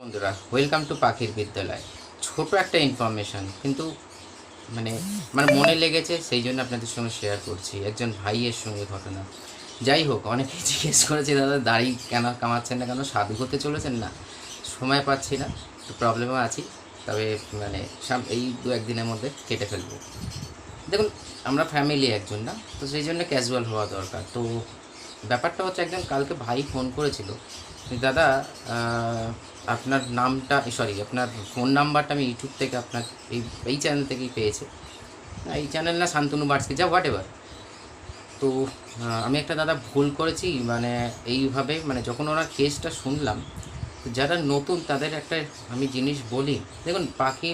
বন্ধুরা welcome to পাখির বিদ্যালয়। ছোট একটা ইনফরমেশন কিন্তু মানে আমার মনে লেগেছে, সেই জন্য আপনাদের সঙ্গে শেয়ার করছি, একজন ভাইয়ের সঙ্গে ঘটনা। যাই হোক, অনেকেই জিজ্ঞেস করেছে, দাদা, দাড়ি কেন কামাচ্ছেন না কেন? সাধু হতে চলেছেন না? সময় পাচ্ছি না, তো প্রবলেমও আছি, তবে মানে এই দু একদিনের মধ্যে কেটে ফেলব। দেখুন, আমরা ফ্যামিলি একজন না, তো সেই জন্য ক্যাজুয়াল হওয়া দরকার। তো ব্যাপারটা হচ্ছে একজন কালকে ভাই ফোন করেছিল দাদা আপনার নামটা সরি আপনার ফোন নাম্বারটা আমি ইউটিউব থেকে আপনার এই এই চ্যানেল থেকেই পেয়েছি। এই চ্যানেল না শান্তনু বার্সকি যা হোয়াট এভার তো আমি একটা দাদা ভুল করেছি মানে এইভাবে মানে যখন ওনার কেসটা শুনলাম যারা নতুন তাদের একটা আমি জিনিস বলি। দেখুন, পাখি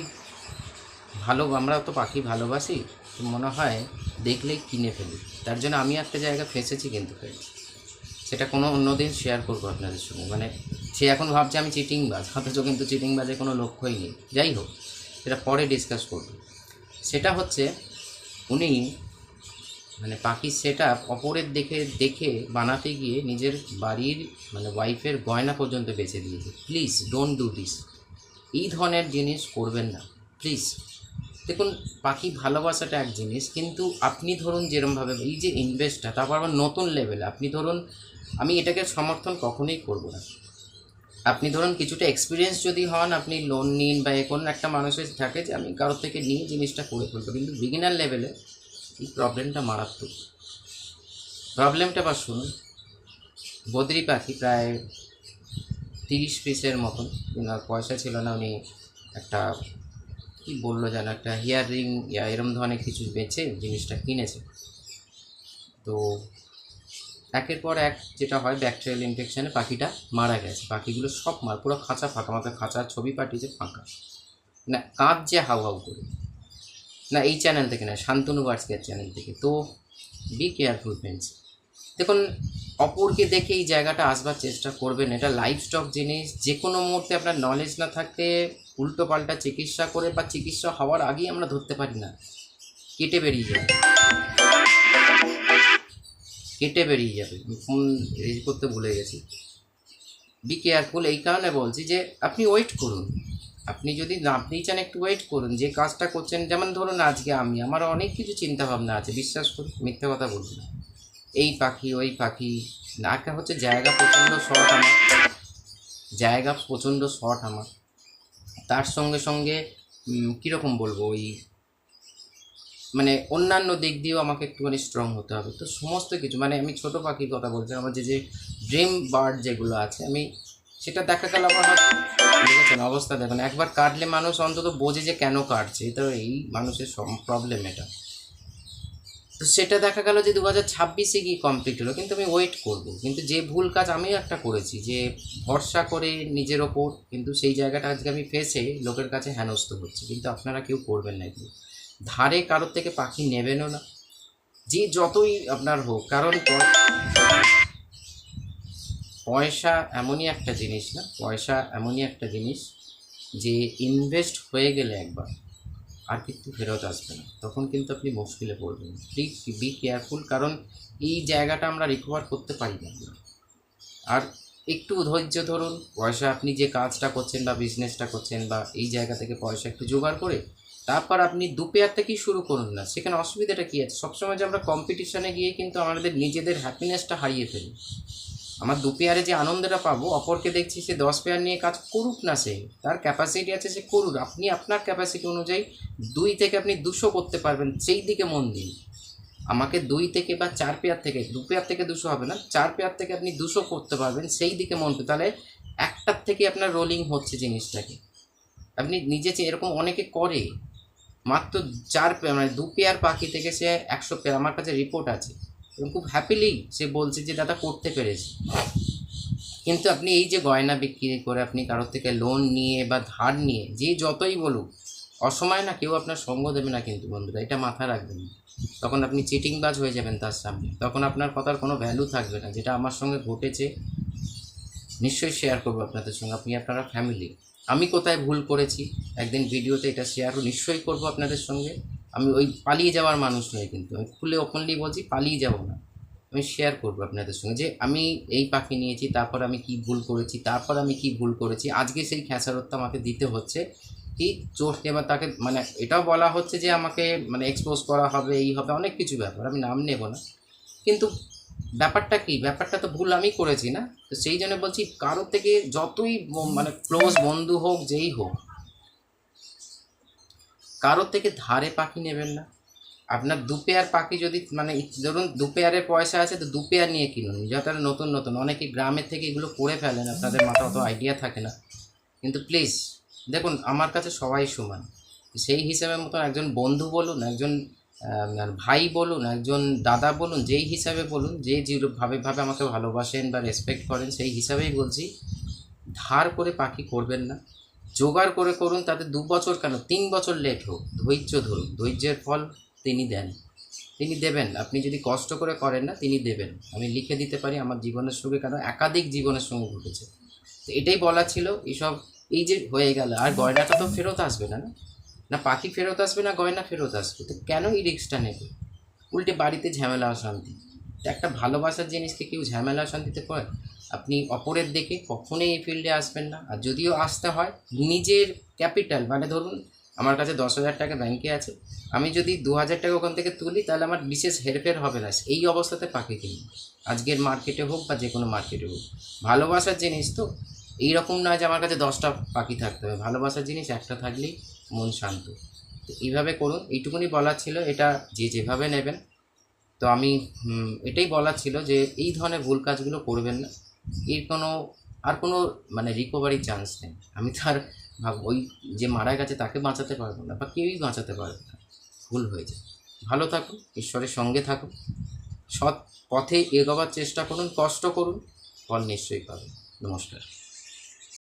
ভালো আমরা তো পাখি ভালোবাসি মনে হয় দেখলেই কিনে ফেলি। তার জন্য আমি একটা জায়গা ফেঁসেছি কিন্তু। ফেলি সেটা কোনো অন্যদিন শেয়ার করব আপনাদের সঙ্গে। মানে সে এখন ভাবছে আমি চিটিংবাজ অথচ কিন্তু চিটিংবাজের কোনো লক্ষ্যই নেই। যাই হোক সেটা পরে ডিসকাস করব। সেটা হচ্ছে, উনি মানে পাখির সেট অপরের দেখে দেখে বানাতে গিয়ে নিজের বাড়ির মানে ওয়াইফের গয়না পর্যন্ত বেছে দিয়েছে। প্লিজ ডোন্ট ডু দিস এই ধরনের জিনিস করবেন না। প্লিজ দেখুন, পাখি ভালোবাসাটা এক জিনিস, কিন্তু আপনি ধরুন যেরমভাবে, এই যে ইনভেস্টটা তারপর আবার নতুন লেভেলে আপনি ধরুন আমি এটাকে সমর্থন কখনোই করব না। আপনি ধরুন কিছুটা এক্সপিরিয়েন্স যদি হন, আপনি লোন নিন বা কোন একটা মানুষের থাকে যে আমি কারোর থেকে নিয়ে জিনিসটা করে ফেলব। কিন্তু বিগিনার লেভেলে এই প্রবলেমটা মারাত্মক। প্রবলেমটা বা শুনুন, বদ্রি পাখি প্রায় তিরিশ পিসের মতন ওনার পয়সা ছিল না উনি একটা, কি বলল যেন একটা হেয়ার ইয়া এরম ধরনের কিছু বেচে জিনিসটা কিনেছে। তো একের পর এক যেটা হয় ব্যাকটেরিয়াল ইনফেকশানে পাখিটা মারা গেছে। পাখিগুলো সব মার, পুরো খাঁচা ফাঁকা আমাকে খাঁচা, ছবি পাঠিয়েছে ফাঁকা। না কাঁদছে হাউ হাউ করে। না, এই চ্যানেল থেকে না, শান্তনু বার্সকের চ্যানেল থেকে। তো বি কেয়ারফুল ফ্রেন্ডস দেখুন, অপরকে দেখে এই জায়গাটা আসবার চেষ্টা করবেন। এটা লাইফ স্টক জিনিস যে কোনো মুহূর্তে আপনার নলেজ না থাকলে উল্টো পাল্টা চিকিৎসা করে বা চিকিৎসা হওয়ার আগেই আমরা ধরতে পারি না। কেটে বেরিয়ে যায় কেটে বেরিয়ে যাবে। ফোন রেজ করতে ভুলে গেছি। বি কেয়ারফুল এই কারণে বলছি যে, আপনি ওয়েট করুন। আপনি যদি আপনি চান একটু ওয়েট করুন, যে কাজটা করছেন, যেমন ধরুন আজকে আমি, আমার অনেক কিছু চিন্তা ভাবনা আছে, বিশ্বাস করুন, মিথ্যে কথা বলব না। এই পাখি, ওই পাখি, একটা হচ্ছে জায়গা প্রচণ্ড শর্ট আমার। জায়গা প্রচণ্ড শর্ট আমার। তার সঙ্গে সঙ্গে কীরকম বলব, ওই মানে অন্যান্য দিক দিয়েও আমাকে একটুখানি স্ট্রং হতে হবে। তো সমস্ত কিছু মানে আমি ছোট পাখির কথা বলছি, আমার যে যে ড্রিম বার্ড যেগুলো আছে, আমি সেটা দেখা গেল আমার দেখেছেন অবস্থা দেখুন, একবার কাটলে মানুষ অন্তত বোঝে যে কেন কাটছে তো এই মানুষের প্রবলেম এটা। তো সেটা দেখা গেল যে দু হাজার ছাব্বিশে গিয়ে কমপ্লিট হলো, কিন্তু আমি ওয়েট করব। কিন্তু যে ভুল কাজ আমিও একটা করেছি, যে ভরসা করে নিজের ওপর, কিন্তু সেই জায়গাটা আজকে আমি ফেসে লোকের কাছে হেনস্থ হচ্ছে কিন্তু আপনারা কেউ করবেন না এগুলো। ধারে কারোর থেকে পাখি নেবেনও না। যে যতই আপনার হোক, কারণ পয়সা এমনই একটা জিনিস না, পয়সা এমনই একটা জিনিস যে ইনভেস্ট হয়ে গেলে একবার আর কিন্তু ফেরত আসবে না। তখন কিন্তু আপনি মুশকিলে পড়বেন। প্লিজ বি কেয়ারফুল কারণ এই জায়গাটা আমরা রিকভার করতে পারি না। আর একটু ধৈর্য ধরুন, পয়সা আপনি যে কাজটা করছেন বা বিজনেসটা করছেন বা এই জায়গা থেকে পয়সা একটু জোগাড় করে তারপর আপনি দু পেয়ার থেকেই শুরু করুন না। সেখানে অসুবিধাটা কী আছে? সবসময় যে আমরা কম্পিটিশনে গিয়ে কিন্তু আমাদের নিজেদের হ্যাপিনেসটা হারিয়ে ফেলি। আমার দু পেয়ারে যে আনন্দটা পাবো, অপরকে দেখছি সে দশ পেয়ার নিয়ে কাজ করুক না সে। তার ক্যাপাসিটি আছে সে করুক। আপনি আপনার ক্যাপাসিটি অনুযায়ী দুই থেকে আপনি দুশো করতে পারবেন সেই দিকে মন দিন। আমাকে দুই থেকে বা চার পেয়ার থেকে, দু পেয়ার থেকে দুশো হবে না, চার পেয়ার থেকে আপনি দুশো করতে পারবেন সেই দিকে মন। তাহলে একটার থেকে আপনার রোলিং হচ্ছে জিনিসটাকে। আপনি নিজে এরকম অনেকে করে। মাত্র চার মানে দু পেয়ার পাখি থেকে সে একশো পেয়ার, আমার কাছে রিপোর্ট আছে। এবং খুব হ্যাপিলি সে বলছে যে, দাদা, করতে পেরেছি। কিন্তু আপনি এই যে গয়না বিক্রি করে আপনি কারোর থেকে লোন নিয়ে বা ধার নিয়ে, যে যতই বলুক, অসময় না কেউ আপনার সঙ্গ দেবে না কিন্তু বন্ধুরা, এটা মাথায় রাখবেন তখন আপনি চিটিংবাজ হয়ে যাবেন তার সামনে। তখন আপনার কথার কোনো ভ্যালু থাকবে না, যেটা আমার সঙ্গে ঘটেছে, নিশ্চয়ই শেয়ার করব আপনাদের সঙ্গে। আপনি আপনারা ফ্যামিলি আমি কোথায় ভুল করেছি, একদিন ভিডিওতে এটা শেয়ার নিশ্চয়ই করব আপনাদের সঙ্গে। আমি ওই পালিয়ে যাওয়ার মানুষ নয় কিন্তু, আমি খুলে ওপেনলি বলছি পালিয়ে যাব না। আমি শেয়ার করব আপনাদের সঙ্গে যে আমি এই পাখি নিয়েছি, তারপর আমি কি ভুল করেছি, তারপর আমি কি ভুল করেছি, আজকে সেই খেসারতটা আমাকে দিতে হচ্ছে কি চোট এবার তাকে মানে এটাও বলা হচ্ছে যে আমাকে মানে এক্সপোজ করা হবে, এই হবে, অনেক কিছু ব্যাপার, আমি নাম নেব না। কিন্তু ব্যাপারটা কি? ব্যাপারটা তো ভুল আমি করেছি না। তো সেই জন্য বলছি, কারোর থেকে যতই মানে ক্লোজ বন্ধু হোক, যেই হোক, কারোর থেকে ধারে পাখি নেবেন না। আপনার দু পেয়ার পাখি যদি মানে ধরুন দু পেয়ারের পয়সা আছে, তো দু পেয়ার নিয়ে কিনুন। যাতে নতুন নতুন। অনেকে গ্রামের থেকে এগুলো করে ফেলেন আপনাদের মাথা অত আইডিয়া থাকে না। কিন্তু প্লিজ দেখুন, আমার কাছে সবাই সমান। সেই হিসাবে মতন একজন বন্ধু বলুন, একজন ভাই বলুন, একজন দাদা বলুন, যেই হিসাবে বলুন, যে যেভাবে ভাবে আমাকে ভালোবাসেন বা রেসপেক্ট করেন, সেই হিসাবেই বলছি, ধার করে পাখি করবেন না। জোগাড় করে করুন, তাতে দু বছর কেন? তিন বছর লেট হোক। ধৈর্য ধরুন। ধৈর্যের ফল তিনি দেন। তিনি দেবেন। আপনি যদি কষ্ট করে করেন না, তিনি দেবেন। আমি লিখে দিতে পারি, আমার জীবনের সঙ্গে কেন? একাধিক জীবনের সঙ্গে ঘটেছে। তো এটাই বলা ছিল এইসব এই যে হয়ে গেল। আর গয়নাটা তো ফেরত আসবে না না? না পাখি ফেরত আসবে না গয়না ফেরত আসবে, তো কেন এই রিস্কটা নেবে? উল্টে বাড়িতে ঝামেলা, অশান্তি। একটা ভালোবাসার জিনিসকে কেউ ঝামেলা, অশান্তিতে করে আপনি অপরের দেখে কখনোই এই ফিল্ডে আসবেন না। আর যদিও আসতে হয়, নিজের ক্যাপিটাল মানে ধরুন আমার কাছে দশ হাজার টাকা ব্যাংকে আছে, আমি যদি দু হাজার টাকা ওখান থেকে তুলি, তাহলে আমার বিশেষ হেরফের হবে না। এই অবস্থাতে পাখি কিনি আজকের মার্কেটে হোক বা যে কোনো মার্কেটে হোক। ভালোবাসার জিনিস তো, এইরকম নয় যে আমার কাছে দশটা পাখি থাকতে হবে। ভালোবাসার জিনিস একটা থাকলেই মন শান্ত। তো এইভাবে করুন, এইটুকুনি বলার ছিল, এটা যে যেভাবে নেবেন। তো আমি এটাই বলার ছিল যে এই ধরনের ভুল কাজগুলো করবেন না। এর কোনো, আর কোনো মানে রিকভারি চান্স নেই। আমি তার ভাব, ওই যে মারা গেছে তাকে বাঁচাতে পারব না, বা কেউই বাঁচাতে পারবে না। ভুল হয়ে যায়। ভালো থাকুন, ঈশ্বরের সঙ্গে থাকুন। সৎ পথে এগোবার চেষ্টা করুন, কষ্ট করুন, ফল নিশ্চয়ই পাবেন। নমস্কার।